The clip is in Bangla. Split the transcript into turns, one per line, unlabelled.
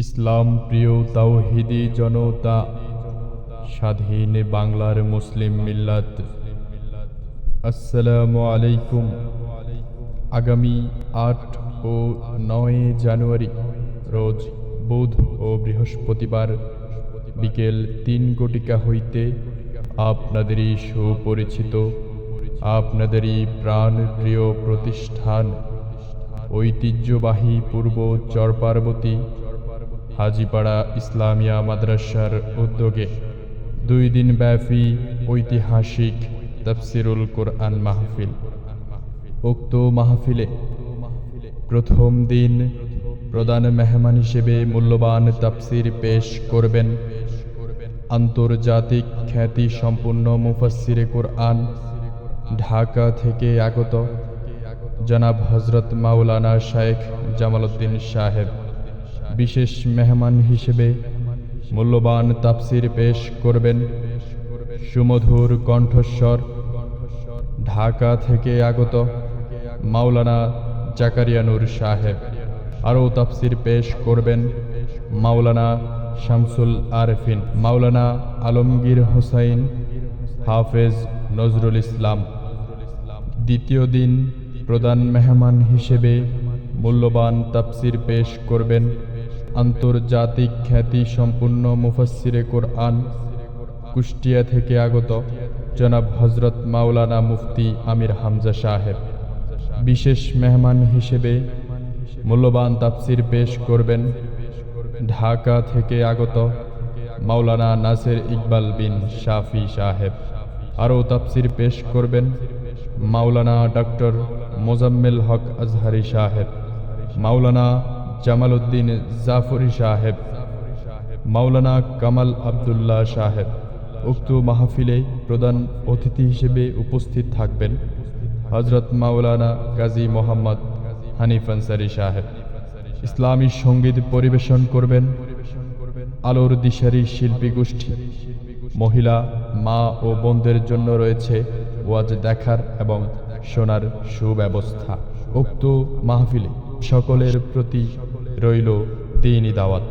ইসলাম প্রিয় তাওহিদি জনতা, স্বাধীন বাংলার মুসলিম মিল্লাত। আসসালামু আলাইকুম। আগামী আট ও নয় জানুয়ারি, রোজ বুধ ও বৃহস্পতিবার, বিকেল তিন কোটিকা হইতে আপনাদেরই সুপরিচিত, আপনাদেরই প্রাণপ্রিয় প্রতিষ্ঠান, ঐতিহ্যবাহী পূর্ব চরপার্বতী হাজিপাড়া ইসলামিয়া মাদ্রাসার উদ্যোগে দুই দিন ব্যাপী ঐতিহাসিক তফসিরুল কোরআন মাহফিল। উক্ত মাহফিলে প্রথম দিন প্রধান মেহমান হিসেবে মূল্যবান তাফসির পেশ করবেন আন্তর্জাতিক খ্যাতি সম্পূর্ণ মুফাসসিরে কোরআন ঢাকা থেকে আগত জনাব হজরত মাওলানা শায়েখ জামালউদ্দিন সাহেব। বিশেষ মেহমান হিসেবে মূল্যবান তাফসির পেশ করবেন সুমধুর কণ্ঠস্বর, ঢাকা থেকে আগত মাওলানা জাকারিয়ানুর সাহেব। আরও তাফসির পেশ করবেন মাওলানা শামসুল আরফিন, মাওলানা আলমগীর হোসাইন, হাফেজ নজরুল ইসলাম। দ্বিতীয় দিন প্রধান মেহমান হিসেবে মূল্যবান তাফসির পেশ করবেন আন্তর্জাতিক খ্যাতি সম্পূর্ণ মুফাসসিরে কোরআন কুষ্টিয়া থেকে আগত জনাব হজরত মাওলানা মুফতি আমির হামজা সাহেব। বিশেষ মেহমান হিসেবে মূল্যবান তাফসির পেশ করবেন ঢাকা থেকে আগত মাওলানা নাসের ইকবাল বিন শাফি সাহেব। আরও তাফসির পেশ করবেন মাওলানা ডক্টর মোজাম্মেল হক আজহারি সাহেব। মাওলানা জামাল উদ্দিন জাফরি সাহেব, মাওলানা কামাল আবদুল্লাহ সাহেব উক্ত মাহফিলে প্রধান অতিথি হিসেবে উপস্থিত থাকবেন হজরত মাওলানা গাজী মোহাম্মদ হানিফ আনসারি সাহেব। ইসলামী সংগীত পরিবেশন করবেন আলোর দিশারি শিল্পী গোষ্ঠী। মহিলা, মা ও বোনদের জন্য রয়েছে ওয়াজ দেখার এবং শোনার সুব্যবস্থা। উক্ত মাহফিলে সকলের প্রতি রইল দিনই দাওয়াত।